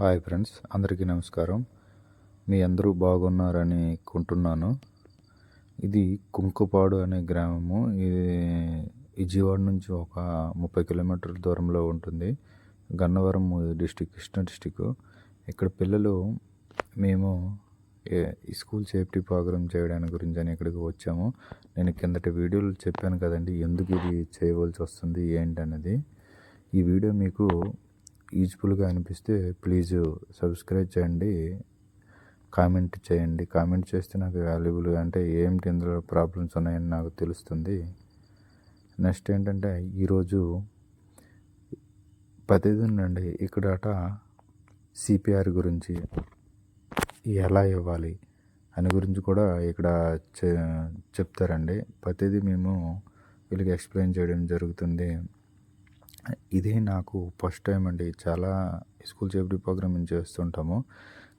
Hi friends అందరికీ నమస్కారం. మీ అందరూ బాగున్నారని కొంటున్నాను. ఇది కుంకుపాడు అనే గ్రామము. ఇది విజయవాడ నుంచి ఒక ముప్పై కిలోమీటర్ల దూరంలో ఉంటుంది. Gannavaram district Krishna district. ఇక్కడ పిల్లలు మేము ఏ- ఈ స్కూల్ సేఫ్టీ ప్రోగ్రామ్ చేయడానికి గురించి అని ఇక్కడికి వచ్చాము. నేను కిందటి వీడియోలు చెప్పాను కదండి ఎందుకు ఇది చేయవలసి వస్తుంది ఏంటి అనేది ఈ వీడియో మీకు యూజ్ఫుల్గా అనిపిస్తే ప్లీజ్ సబ్స్క్రైబ్ చేయండి. కామెంట్ చేయండి. కామెంట్ చేస్తే నాకు వాల్యుబుల్ అంటే ఏమిటి ఇందులో ప్రాబ్లమ్స్ ఉన్నాయని నాకు తెలుస్తుంది. నెక్స్ట్ ఏంటంటే ఈరోజు పదిహేనండి ఇక్కడట సిపిఆర్ గురించి ఎలా ఇవ్వాలి అని గురించి కూడా ఇక్కడ చె చెప్తారండి. ప్రతిదీ మేము వీళ్ళకి ఎక్స్ప్లెయిన్ చేయడం జరుగుతుంది. ఇదే నాకు ఫస్ట్ టైం అండి. చాలా స్కూల్ సేఫ్టీ ప్రోగ్రామ్ మేము చేస్తుంటాము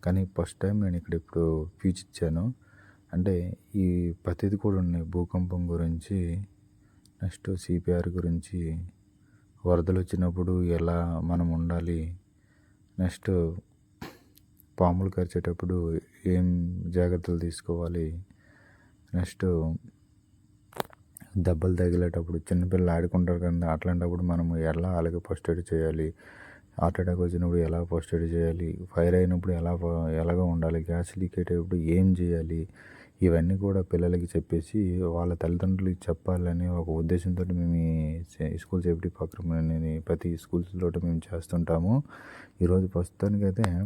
కానీ ఫస్ట్ టైం నేను ఇక్కడ ఇప్పుడు ఫీచ్ ఇచ్చాను. అంటే ఈ ప్రతిది కూడా ఉన్నాయి. భూకంపం గురించి నెక్స్ట్ సిపిఆర్ గురించి వరదలు వచ్చినప్పుడు ఎలా మనం ఉండాలి నెక్స్ట్ పాములు కరిచేటప్పుడు ఏం జాగ్రత్తలు తీసుకోవాలి నెక్స్ట్ దెబ్బలు తగిలేటప్పుడు చిన్నపిల్లలు ఆడుకుంటారు కదా అట్లాంటప్పుడు మనం ఎలా అలాగే ఫస్ట్ ఎయిడ్ చేయాలి? హార్ట్ అటాక్ వచ్చినప్పుడు ఎలా ఫస్ట్ ఎయిడ్ చేయాలి? ఫైర్ అయినప్పుడు ఎలా ఎలాగ ఉండాలి? గ్యాస్ లీక్ అయ్యేటప్పుడు ఏం చేయాలి? ఇవన్నీ కూడా పిల్లలకి చెప్పేసి వాళ్ళ తల్లిదండ్రులకి చెప్పాలని ఒక ఉద్దేశంతో మేము స్కూల్ సేఫ్టీ ప్రోగ్రామ్ అనేది ప్రతి స్కూల్స్లో మేము చేస్తుంటాము. ఈరోజు ప్రస్తుతానికైతే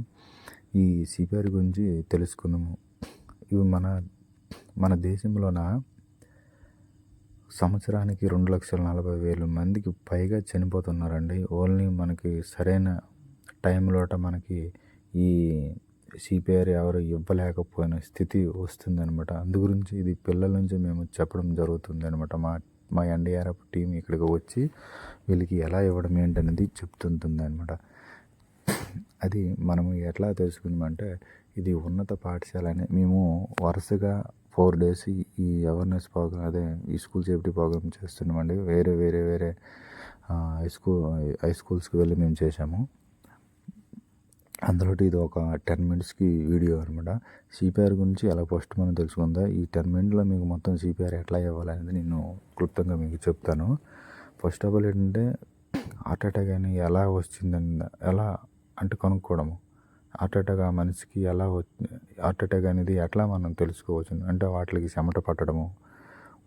ఈ సిపిఆర్ గురించి తెలుసుకుందాము ఇవి మన మన దేశంలోన సంవత్సరానికి రెండు లక్షల నలభై వేల మందికి పైగా చనిపోతున్నారండి. ఓన్లీ మనకి సరైన టైంలోట మనకి ఈ సిపిఆర్ ఎవరు ఇవ్వలేకపోయిన స్థితి వస్తుందనమాట అందు గురించి ఇది పిల్లల నుంచి మేము చెప్పడం జరుగుతుంది అనమాట మా మా ఎన్డీఆర్ఎఫ్ టీం ఇక్కడికి వచ్చి వీళ్ళకి ఎలా ఇవ్వడం ఏంటనేది చెప్తుంటుంది అనమాట అది మనము ఎట్లా తెలుసుకుందామంటే ఇది ఉన్నత పాఠశాల అని మేము వరుసగా ఫోర్ డేస్ ఈ అవేర్నెస్ ప్రోగ్రామ్ అదే ఈ స్కూల్ సేఫ్టీ ప్రోగ్రామ్ చేస్తున్నామండి. వేరే వేరే వేరే హై స్కూల్ హై స్కూల్స్కి వెళ్ళి మేము చేసాము అందులో ఇది ఒక టెన్ మినిట్స్కి వీడియో అనమాట సిపిఆర్ గురించి ఎలా ఫస్ట్ మనం తెలుసుకుందా? ఈ టెన్ మినిట్లో మీకు మొత్తం సిపిఆర్ ఎట్లా ఇవ్వాలనేది నేను క్లుప్తంగా మీకు చెప్తాను. ఫస్ట్ ఆఫ్ ఆల్ ఏంటంటే హార్ట్ అటాక్ అని ఎలా వచ్చిందని ఎలా అంటే కనుక్కోవడము. హార్ట్ అటాక్ ఆ మనిషికి ఎలా వచ్చి హార్ట్ అటాక్ అనేది ఎట్లా మనం తెలుసుకోవచ్చు? అంటే వాటికి చెమట పట్టడము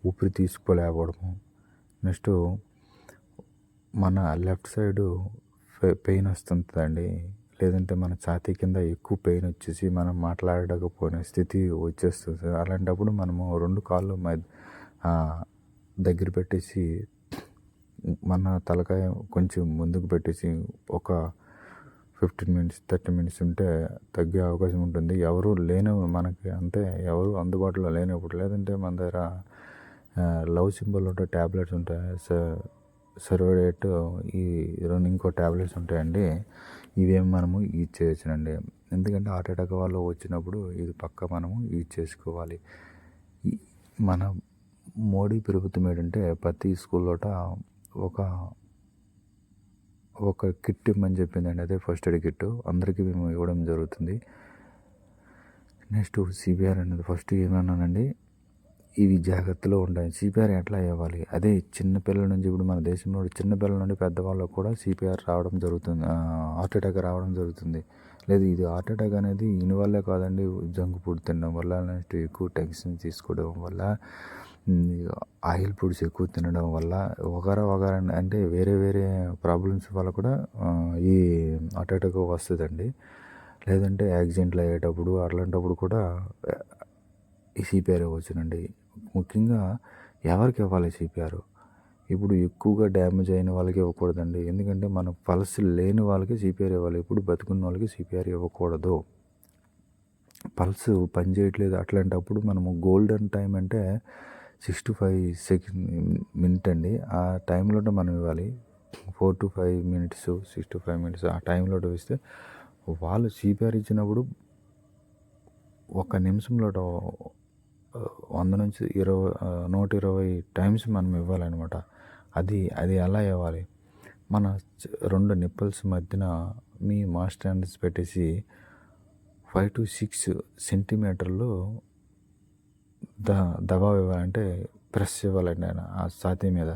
ఊపిరి తీసుకోలేకపోవడము. నెక్స్ట్ మన లెఫ్ట్ సైడు పెయిన్ వస్తుంటుందండి. లేదంటే మన ఛాతీ కింద ఎక్కువ పెయిన్ వచ్చేసి మనం మాట్లాడకపోయిన స్థితి వచ్చేస్తుంది. అలాంటప్పుడు మనము రెండు కాళ్ళు దగ్గర పెట్టేసి మన తలకాయ కొంచెం ముందుకు పెట్టేసి ఒక ఫిఫ్టీన్ మినిట్స్ థర్టీ మినిట్స్ ఉంటే తగ్గే అవకాశం ఉంటుంది. ఎవరు లేని మనకి అంతే ఎవరు అందుబాటులో లేనప్పుడు లేదంటే మన దగ్గర లవ్ సింబల్ ఉంటే ట్యాబ్లెట్స్ ఉంటాయి. స- సర్వేడేట్ ఈ రెండు ఇంకో ట్యాబ్లెట్స్ ఉంటాయండి. ఇవేం మనము యూజ్ చేయొచ్చునండి. ఎందుకంటే హార్ట్ అటాక్ వాళ్ళు వచ్చినప్పుడు ఇది పక్క మనము యూజ్ చేసుకోవాలి. మన మోడీ ప్రభుత్వం ఏంటంటే ప్రతి స్కూల్లోట ఒక ఒక కిట్ ఇమ్మని చెప్పిందండి. అదే ఫస్ట్ ఎయిడ్ కిట్ అందరికీ మేము ఇవ్వడం జరుగుతుంది. నెక్స్ట్ సిపిఆర్ అనేది ఫస్ట్ ఏమన్నానండి ఇవి జాగ్రత్తలో ఉంటాయి సిపిఆర్ ఎట్లా ఇవ్వాలి? అదే చిన్నపిల్లల నుంచి ఇప్పుడు మన దేశంలో చిన్నపిల్లల నుండి పెద్దవాళ్ళకు కూడా సిపిఆర్ రావడం జరుగుతుంది. హార్ట్ అటాక్ రావడం జరుగుతుంది. లేదు ఇది హార్ట్ అటాక్ అనేది ఇని వల్లే కాదండి జంక్ ఫుడ్ తినడం వల్ల నెక్స్ట్ ఎక్కువ టెన్షన్ తీసుకోవడం వల్ల ఆయిల్ ఫుడ్స్ ఎక్కువ తినడం వల్ల వగరా వగరా అంటే వేరే వేరే ప్రాబ్లమ్స్ వల్ల కూడా ఈ హార్ట్ అటాక్ వస్తుందండి. లేదంటే యాక్సిడెంట్లు అయ్యేటప్పుడు అట్లాంటప్పుడు కూడా ఈ సిపిఆర్ ఇవ్వచ్చునండి. ముఖ్యంగా ఎవరికి ఇవ్వాలి సిపిఆర్? ఇప్పుడు ఎక్కువగా డ్యామేజ్ అయిన వాళ్ళకి ఇవ్వకూడదండి. ఎందుకంటే మన పల్స్ లేని వాళ్ళకి సిపిఆర్ ఇవ్వాలి. ఇప్పుడు బతుకున్న వాళ్ళకి సిపిఆర్ ఇవ్వకూడదు. పల్స్ పనిచేయట్లేదు. అట్లాంటప్పుడు మనము గోల్డెన్ టైం అంటే six to five second minute అండి. ఆ టైంలో మనం ఇవ్వాలి. Four to five minutes six to five minutes ఆ టైంలో ఇస్తే వాళ్ళు సిపిఆర్ ఇచ్చినప్పుడు ఒక నిమిషంలో వంద నుంచి ఇరవై నూట ఇరవై టైమ్స్ మనం ఇవ్వాలన్నమాట. అది అది ఎలా ఇవ్వాలి? మన రెండు నిప్పల్స్ మధ్యన మీ మాస్టర్ హ్యాండ్స్ పెట్టేసి ఫైవ్ టు సిక్స్ సెంటీమీటర్లు ద దబావ్ ఇవ్వాలంటే ప్రెస్ ఇవ్వాలండి ఆయన ఆ ఛాతీ మీద.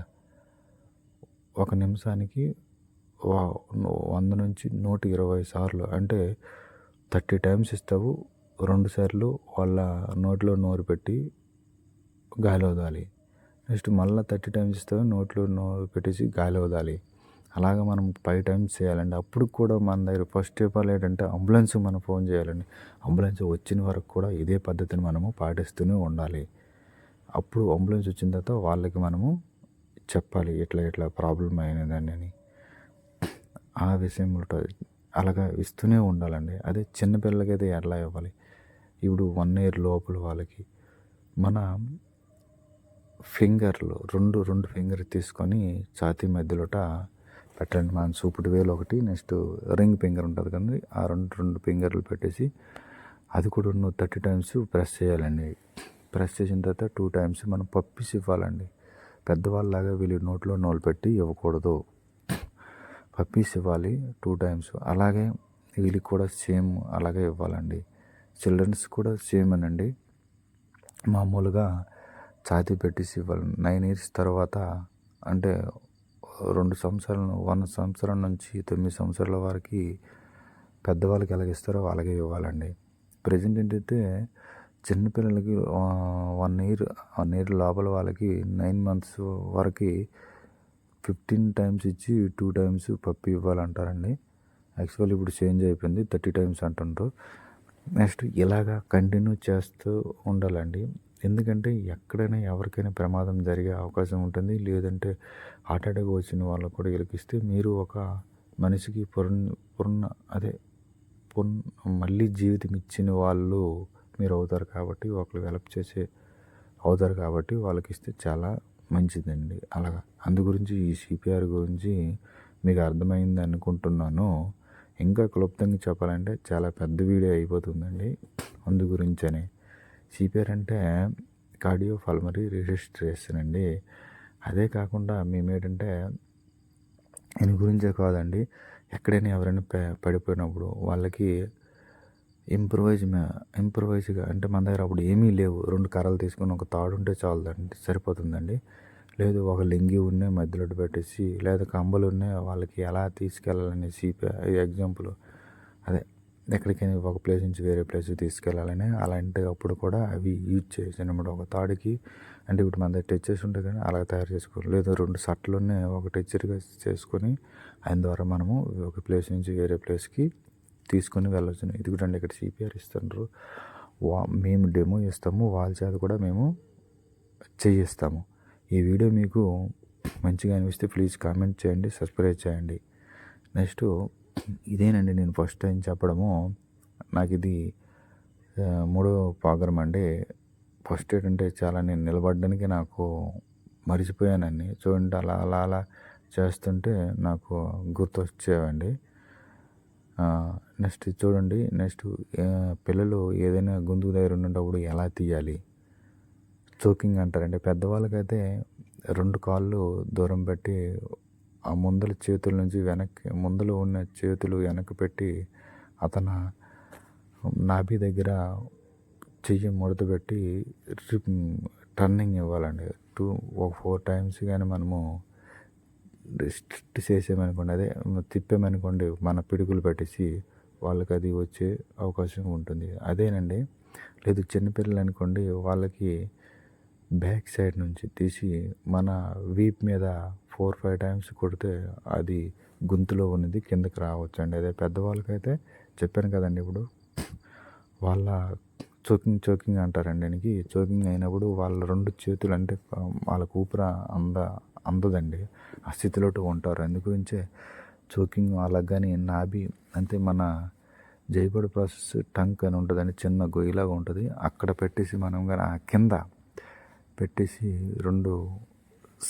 ఒక నిమిషానికి వా- వంద నుంచి నూట ఇరవై సార్లు అంటే థర్టీ టైమ్స్ ఇస్తావు రెండు సార్లు వాళ్ళ నోట్లో నోరు పెట్టి గాలి వదాలి నెక్స్ట్ మళ్ళీ థర్టీ టైమ్స్ ఇస్తావు నోట్లో నోరు పెట్టేసి గాలి వదాలి అలాగ మనం ఫైవ్ టైమ్స్ చేయాలండి. అప్పుడు కూడా మన దగ్గర ఫస్ట్ ఆఫ్ ఆల్ ఏంటంటే అంబులెన్స్ మనం ఫోన్ చేయాలండి. అంబులెన్స్ వచ్చిన వరకు కూడా ఇదే పద్ధతిని మనము పాటిస్తూనే ఉండాలి. అప్పుడు అంబులెన్స్ వచ్చిన తర్వాత వాళ్ళకి మనము చెప్పాలి ఇట్లా ఇట్లా ప్రాబ్లం అయినదని అని. ఆ విషయం ఉంటుంది అలాగా ఇస్తూనే ఉండాలండి. అదే చిన్నపిల్లలకి అయితే ఎట్లా ఇవ్వాలి? ఇప్పుడు వన్ ఇయర్ లోపల వాళ్ళకి మన ఫింగర్లు రెండు రెండు ఫింగర్ తీసుకొని ఛాతీ మధ్యలోట పెట్టండి. మన చూపుడు వేలు ఒకటి నెక్స్ట్ రింగ్ ఫింగర్ ఉంటుంది కదండి ఆ రెండు రెండు ఫింగర్లు పెట్టేసి అది కూడా నువ్వు థర్టీ టైమ్స్ ప్రెస్ చేయాలండి. ప్రెస్ చేసిన తర్వాత టూ టైమ్స్ మనం పప్పీస్ ఇవ్వాలండి. పెద్దవాళ్ళలాగా వీళ్ళు నోట్లో నోలు పెట్టి ఇవ్వకూడదు. పప్పీస్ ఇవ్వాలి టూ టైమ్స్. అలాగే వీళ్ళకి కూడా సేమ్ అలాగే ఇవ్వాలండి. చిల్డ్రన్స్ కూడా సేమ్ అనండి. మామూలుగా ఛాతీ పెట్టేసి ఇవ్వాలి. నైన్ ఇయర్స్ తర్వాత అంటే రెండు సంవత్సరాలు వన్ సంవత్సరం నుంచి తొమ్మిది సంవత్సరాల వరకు పెద్దవాళ్ళకి ఎలాగ ఇస్తారో అలాగే ఇవ్వాలండి. ప్రజెంట్ ఏంటంటే చిన్నపిల్లలకి వన్ ఇయర్ వన్ ఇయర్ లోపల వాళ్ళకి నైన్ మంత్స్ వరకు ఫిఫ్టీన్ టైమ్స్ ఇచ్చి టూ టైమ్స్ పప్పి ఇవ్వాలంటారండి. యాక్చువల్ ఇప్పుడు చేంజ్ అయిపోయింది థర్టీ టైమ్స్ అంటుండ్రు. నెక్స్ట్ ఇలాగా కంటిన్యూ చేస్తూ ఉండాలండి. ఎందుకంటే ఎక్కడైనా ఎవరికైనా ప్రమాదం జరిగే అవకాశం ఉంటుంది. లేదంటే హార్ట్ అటాక్ వచ్చిన వాళ్ళకు కూడా ఇరికిస్తే మీరు ఒక మనిషికి పుర్ణ పుర్ణ అదే పున్ మళ్ళీ జీవితం ఇచ్చిన వాళ్ళు మీరు అవుతారు కాబట్టి ఒకరు హెల్ప్ చేసే అవుతారు కాబట్టి వాళ్ళకి ఇస్తే చాలా మంచిదండి. అలాగా. అందు గురించి ఈ సిపిఆర్ గురించి మీకు అర్థమైంది అనుకుంటున్నాను. ఇంకా క్లుప్తంగా చెప్పాలంటే చాలా పెద్ద వీడియో అయిపోతుందండి. అందు గురించనే. సిపిఆర్ అంటే కార్డియో పల్మరీ రిజిస్ట్రేషన్ అండి అదే కాకుండా మేమేంటంటే దీని గురించే కాదండి ఎక్కడైనా ఎవరైనా పడిపోయినప్పుడు వాళ్ళకి ఇంప్రూవైజ్ ఇంప్రూవైజ్గా అంటే మన దగ్గర అప్పుడు ఏమీ లేవు. రెండు కర్రలు తీసుకుని ఒక తాడు ఉంటే చాలదండి సరిపోతుందండి. లేదు ఒక లింగి ఉన్నాయి మధ్యలో పెట్టేసి లేదా కంబలు ఉన్నాయి వాళ్ళకి ఎలా తీసుకెళ్ళాలని సిపి ఎగ్జాంపుల్ అదే. ఎక్కడికైనా ఒక ప్లేస్ నుంచి వేరే ప్లేస్కి తీసుకెళ్ళాలని అలాంటి అప్పుడు కూడా అవి యూజ్ చేయొచ్చు. అనమాట ఒక తాడుకి అంటే ఇప్పుడు మన దగ్గర టెచ్చర్స్ ఉంటాయి కానీ అలా తయారు చేసుకోవాలి. లేదా రెండు షర్ట్లునే ఒక టెచ్చర్గా చేసుకొని ఆయన ద్వారా మనము ఒక ప్లేస్ నుంచి వేరే ప్లేస్కి తీసుకొని వెళ్ళొచ్చు. ఇది కూడా అండి ఇక్కడ సిపిఆర్ ఇస్తుండ్రు. వా మేము డెమో ఇస్తాము వాళ్ళ చేత కూడా మేము చేయిస్తాము. ఈ వీడియో మీకు మంచిగా అనిపిస్తే ప్లీజ్ కామెంట్ చేయండి సబ్స్క్రైబ్ చేయండి. నెక్స్ట్ ఇదేనండి నేను ఫస్ట్ టైం చెప్పడము. నాకు ఇది మూడో ప్రోగ్రామ్ అండి. ఫస్ట్ ఎయిడ్ అంటే చాలా నేను నిలబడడానికి నాకు మర్చిపోయానండి. చూడండి అలా అలా అలా చేస్తుంటే నాకు గుర్తొచ్చేవండి. నెక్స్ట్ చూడండి నెక్స్ట్ పిల్లలు ఏదైనా గొంతు దగ్గర ఉన్నప్పుడు ఎలా తీయాలి? చోకింగ్ అంటారండి. పెద్దవాళ్ళకైతే రెండు కాళ్ళు దూరం పెట్టి ఆ ముందల చేతుల నుంచి వెనక్కి ముందలు ఉన్న చేతులు వెనక్కి పెట్టి అతను నాభి దగ్గర చెయ్యి ముడత పెట్టి టర్నింగ్ ఇవ్వాలండి. టూ ఒక ఫోర్ టైమ్స్ కానీ మనము స్ట్రిక్ట్ చేసామనుకోండి అదే తిప్పామనుకోండి మన పిడుగులు పెట్టేసి వాళ్ళకి అది వచ్చే అవకాశం ఉంటుంది. అదేనండి లేదు చిన్నపిల్లలు అనుకోండి వాళ్ళకి బ్యాక్ సైడ్ నుంచి తీసి మన వీప్ మీద ఫోర్ ఫైవ్ టైమ్స్ కొడితే అది గొంతులో ఉన్నది కిందకి రావచ్చు అండి అదే పెద్దవాళ్ళకైతే చెప్పాను కదండి ఇప్పుడు. వాళ్ళ చోకింగ్ చోకింగ్ అంటారండి దీనికి. చోకింగ్ అయినప్పుడు వాళ్ళ రెండు చేతులు అంటే వాళ్ళకు ఊపిరి అంద అందదండి. ఆ స్థితిలో ఉంటారు. అందు చోకింగ్ అలా కానీ నాభి అంటే మన జైబడి ప్రాసెస్ టంక్ అని ఉంటుందండి చిన్న గొయ్యిలాగా ఉంటుంది. అక్కడ పెట్టేసి మనం కానీ ఆ కింద పెట్టేసి రెండు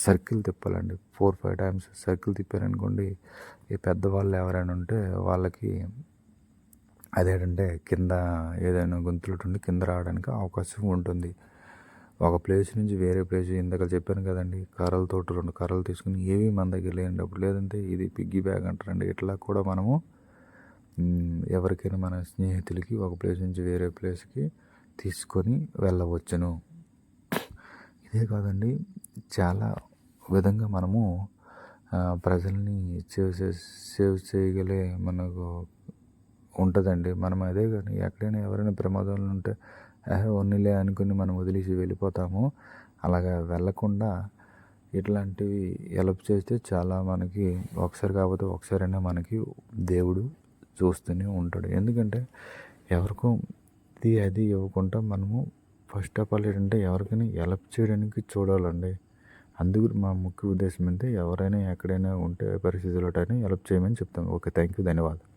సర్కిల్ తిప్పాలండి. ఫోర్ ఫైవ్ టైమ్స్ సర్కిల్ తిప్పారనుకోండి ఈ పెద్దవాళ్ళు ఎవరైనా ఉంటే వాళ్ళకి అదేంటంటే కింద ఏదైనా గొంతులు ఉండి కింద రావడానికి అవకాశం ఉంటుంది. ఒక ప్లేస్ నుంచి వేరే ప్లేస్ ఇందాక చెప్పాను కదండి కర్రలతో రెండు కర్రలు తీసుకుని ఏవి మన దగ్గర లేనప్పుడు లేదంటే ఇది పిగ్గి బ్యాగ్ అంటారండి. ఇట్లా కూడా మనము ఎవరికైనా మన స్నేహితులకి ఒక ప్లేస్ నుంచి వేరే ప్లేస్కి తీసుకొని వెళ్ళవచ్చును. ఇదే కాదండి. చాలా విధంగా మనము ప్రజల్ని సేవ్ చే సేవ్ చేయగలే మనకు ఉంటుందండి. మనం అదే కానీ ఎక్కడైనా ఎవరైనా ప్రమాదంలో ఉంటే "ఆహే, ఉన్నిలే అనుకుని మనం వదిలేసి వెళ్ళిపోతాము. అలాగా వెళ్ళకుండా ఇట్లాంటివి హెల్ప్ చేస్తే చాలా మనకి ఒకసారి కాకపోతే ఒకసారైనా మనకి దేవుడు చూస్తూనే ఉంటాడు. ఎందుకంటే ఎవరికో ఇది అది ఇవ్వకుండా మనము ఫస్ట్ ఆఫ్ ఆల్ ఏంటంటే ఎవరికైనా హెల్ప్ చేయడానికి చూడాలండి. అందుకు మా ముఖ్య ఉద్దేశం ఏంటంటే ఎవరైనా ఎక్కడైనా ఉంటే పరిస్థితుల్లో హెల్ప్ చేయమని చెప్తాం. ఓకే థ్యాంక్ యూ ధన్యవాదాలు.